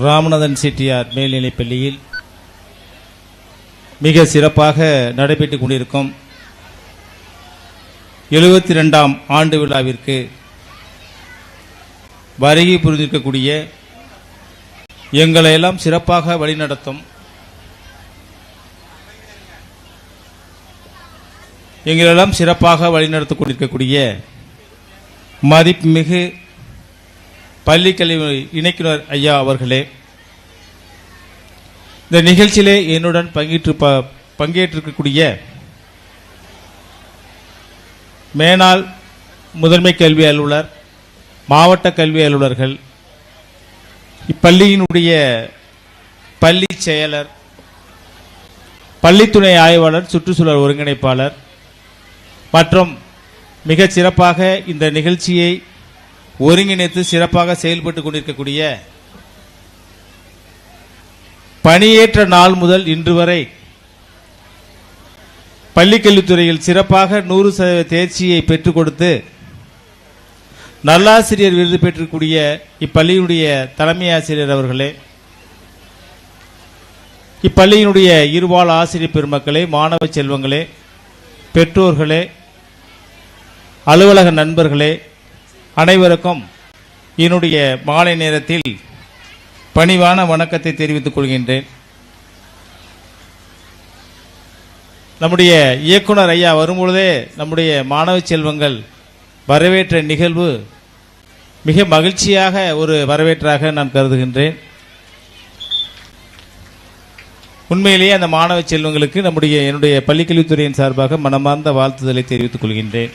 ராமநாதன் செட்டியார் மேல்நிலைப்பள்ளியில் மிக சிறப்பாக நடைபெற்றுக் கொண்டிருக்கும் எழுபத்தி ரெண்டாம் ஆண்டு விழாவிற்கு வருகை புரிந்திருக்கக்கூடிய எங்களை எல்லாம் சிறப்பாக வழிநடத்தும் எங்களெல்லாம் சிறப்பாக வழிநடத்திக் கொண்டிருக்கக்கூடிய மதிப்புமிகு பள்ளிக்கல்வி இணைக்குனர் ஐயா அவர்களே. இந்த நிகழ்ச்சியிலே என்னுடன் பங்கேற்று ப- பங்கேற்றிருக்கக்கூடிய மேனாள் முதன்மை கல்வி அலுவலர் மாவட்ட கல்வி அலுவலர்கள் இப்பள்ளியினுடைய பள்ளி செயலர் பள்ளித்துணை ஆய்வாளர் சுற்றுச்சூழல் ஒருங்கிணைப்பாளர் மற்றும் மிகச் சிறப்பாக இந்த நிகழ்ச்சியை ஒருங்கிணைத்து சிறப்பாக செயல்பட்டு கொண்டிருக்கக்கூடிய பணியேற்ற நாள் முதல் இன்று வரை பள்ளிக்கல்வித்துறையில் சிறப்பாக நூறு சதவீத தேர்ச்சியை பெற்றுக் கொடுத்து நல்லாசிரியர் விருது பெற்றக்கூடிய இப்பள்ளியினுடைய தலைமை ஆசிரியர் அவர்களே இப்பள்ளியினுடைய இருபால் ஆசிரியர் பெருமக்களே மாணவ செல்வங்களே பெற்றோர்களே அலுவலக நண்பர்களே அனைவருக்கும் என்னுடைய மாலை நேரத்தில் பணிவான வணக்கத்தை தெரிவித்துக் கொள்கின்றேன். நம்முடைய இயக்குனர் ஐயா வரும்பொழுதே நம்முடைய மாணவ செல்வங்கள் வரவேற்ற நிகழ்வு மிக மகிழ்ச்சியாக ஒரு வரவேற்றாக நான் கருதுகின்றேன். உண்மையிலேயே அந்த மாணவ செல்வங்களுக்கு நம்முடைய என்னுடைய பள்ளிக்கல்வித்துறையின் சார்பாக மனமார்ந்த வாழ்த்துதலை தெரிவித்துக் கொள்கின்றேன்.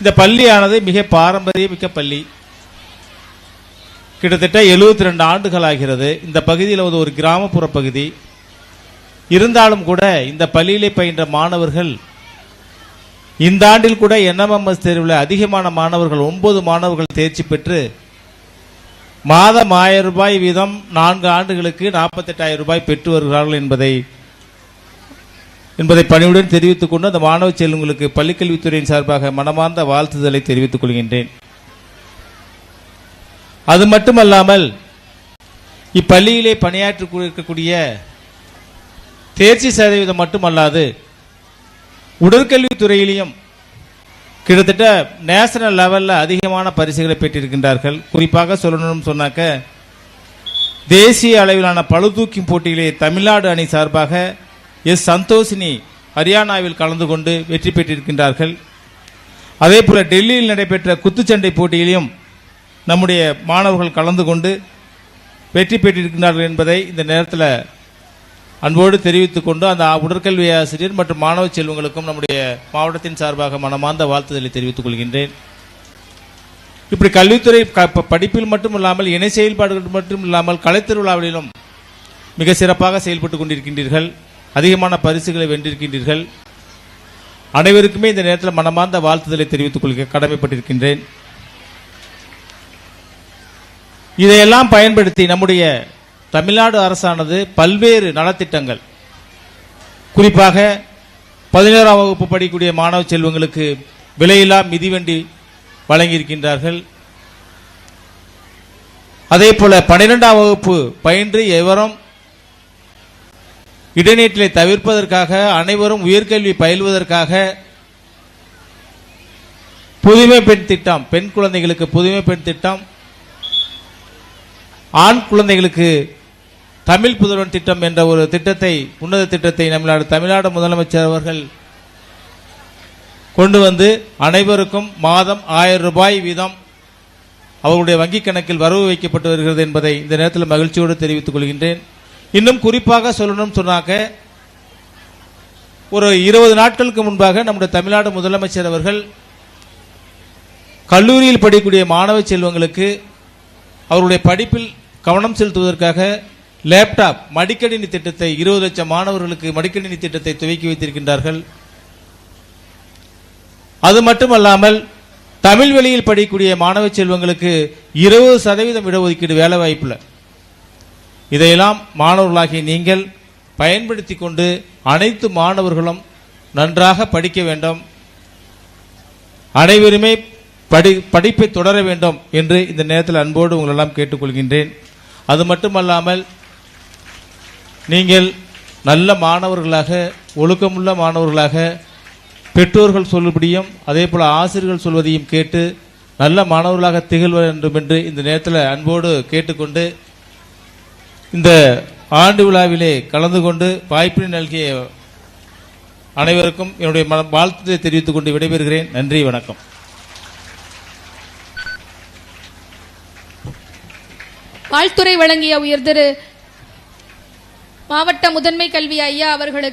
இந்த பள்ளியானது மிக பாரம்பரியமிக்க பள்ளி. கிட்டத்தட்ட 72 ரெண்டு ஆண்டுகள் ஆகிறது இந்த பகுதியில் அது ஒரு கிராமப்புற பகுதி. இருந்தாலும் கூட இந்த பள்ளியிலே பயின்ற மாணவர்கள் இந்த ஆண்டில் கூட என்எம்எம்எஸ் தேர்வில் அதிகமான மாணவர்கள் ஒன்பது மாணவர்கள் தேர்ச்சி பெற்று மாதம் ஆயிரம் ரூபாய் வீதம் நான்கு ஆண்டுகளுக்கு நாற்பத்தெட்டாயிரம் ரூபாய் பெற்று வருகிறார்கள் என்பதை என்பதை பணிவுடன் தெரிவித்துக் கொண்டு அந்த மாணவ செல்வங்களுக்கு பள்ளிக்கல்வித்துறையின் சார்பாக மனமார்ந்த வாழ்த்துதலை தெரிவித்துக் கொள்கின்றேன். அது மட்டுமல்லாமல் இப்பள்ளியிலே பணியாற்றி இருக்கக்கூடிய தேர்ச்சி சதவீதம் மட்டுமல்லாது உடற்கல்வித்துறையிலையும் கிட்டத்தட்ட நேஷனல் லெவலில் அதிகமான பரிசுகளை பெற்றிருக்கின்றார்கள். குறிப்பாக சொல்லணும்னு சொன்னாக்க தேசிய அளவிலான பழுதூக்கி போட்டியிலே தமிழ்நாடு அணி சார்பாக எஸ் சந்தோஷினி ஹரியானாவில் கலந்து கொண்டு வெற்றி பெற்றிருக்கின்றார்கள். அதேபோல டெல்லியில் நடைபெற்ற குத்துச்சண்டை போட்டியிலும் நம்முடைய மாணவர்கள் கலந்து கொண்டு வெற்றி பெற்றிருக்கின்றார்கள் என்பதை இந்த நேரத்தில் அன்போடு தெரிவித்துக் கொண்டு அந்த உடற்கல்வி ஆசிரியர் மற்றும் மாணவ செல்வங்களுக்கும் நம்முடைய மாவட்டத்தின் சார்பாக மனமார்ந்த வாழ்த்துதலை தெரிவித்துக் கொள்கின்றேன். இப்படி கல்வித்துறை ப- படிப்பில் மட்டும் இல்லாமல் இணை செயல்பாடுகள் மட்டும் இல்லாமல் கலைத்திருவிழாவிலும் மிக சிறப்பாக செயல்பட்டு கொண்டிருக்கின்றீர்கள். அதிகமான பரிசுகளை வென்றிருக்கின்றீர்கள். அனைவருக்குமே இந்த நேரத்தில் மனமார்ந்த வாழ்த்துதலை தெரிவித்துக் கொள்க கடமைப்பட்டிருக்கின்றேன். இதையெல்லாம் பயன்படுத்தி நம்முடைய தமிழ்நாடு அரசானது பல்வேறு நலத்திட்டங்கள் குறிப்பாக பதினோராம் வகுப்பு படிக்கக்கூடிய மாணவ செல்வங்களுக்கு விலையில்லா மிதிவண்டி வழங்கியிருக்கின்றார்கள். அதே போல பன்னிரெண்டாம் வகுப்பு பயின்று எவரும் இடைநீட்டிலை தவிர்ப்பதற்காக அனைவரும் உயர்கல்வி பயில்வதற்காக புதுமை பெண் திட்டம். பெண் குழந்தைகளுக்கு புதுமை பெண் திட்டம். ஆண் குழந்தைகளுக்கு தமிழ் புதல்வன் திட்டம் என்ற ஒரு திட்டத்தை உன்னத திட்டத்தை நம்மளோட தமிழ்நாடு முதலமைச்சர் அவர்கள் கொண்டு வந்து அனைவருக்கும் மாதம் ஆயிரம் ரூபாய் வீதம் அவருடைய வங்கிக் கணக்கில் வரவு வைக்கப்பட்டு வருகிறது என்பதை இந்த நேரத்தில் மகிழ்ச்சியோடு தெரிவித்துக் கொள்கின்றேன். இன்னும் குறிப்பாக சொல்லணும்னு சொன்னாக்க ஒரு இருபது நாட்களுக்கு முன்பாக நம்முடைய தமிழ்நாடு முதலமைச்சர் அவர்கள் கல்லூரியில் படிக்கக்கூடிய மாணவ செல்வங்களுக்கு அவருடைய படிப்பில் கவனம் செலுத்துவதற்காக லேப்டாப் மடிக்கணினி திட்டத்தை இருபது லட்சம் மாணவர்களுக்கு மடிக்கணினி திட்டத்தை துவக்கி வைத்திருக்கின்றார்கள். அது மட்டுமல்லாமல் தமிழ் வழியில் படிக்கக்கூடிய மாணவ செல்வங்களுக்கு இருபது சதவீதம் இடஒதுக்கீடு வேலை வாய்ப்பில் இதையெல்லாம் மாணவர்களாகிய நீங்கள் பயன்படுத்தி கொண்டு அனைத்து மாணவர்களும் நன்றாக படிக்க வேண்டும். அனைவருமே படி படிப்பை தொடர வேண்டும் என்று இந்த நேரத்தில் அன்போடு உங்களெல்லாம் கேட்டுக்கொள்கின்றேன். அது மட்டுமல்லாமல் நீங்கள் நல்ல மாணவர்களாக ஒழுக்கமுள்ள மாணவர்களாக பெற்றோர்கள் சொல்லுபடியும் அதே போல் ஆசிரியர்கள் சொல்வதையும் கேட்டு நல்ல மாணவர்களாக திகழ்வ வேண்டும் என்று இந்த நேரத்தில் அன்போடு கேட்டுக்கொண்டு இந்த ஆண்டு விழாவிலே கலந்து கொண்டு வாய்ப்பினை நல்கிய அனைவருக்கும் என்னுடைய மன- தெரிவித்துக் கொண்டு விடைபெறுகிறேன். நன்றி வணக்கம். வாழ்த்துறை வழங்கிய உயர்திரு மாவட்ட முதன்மை கல்வி ஐயா அவர்களுக்கு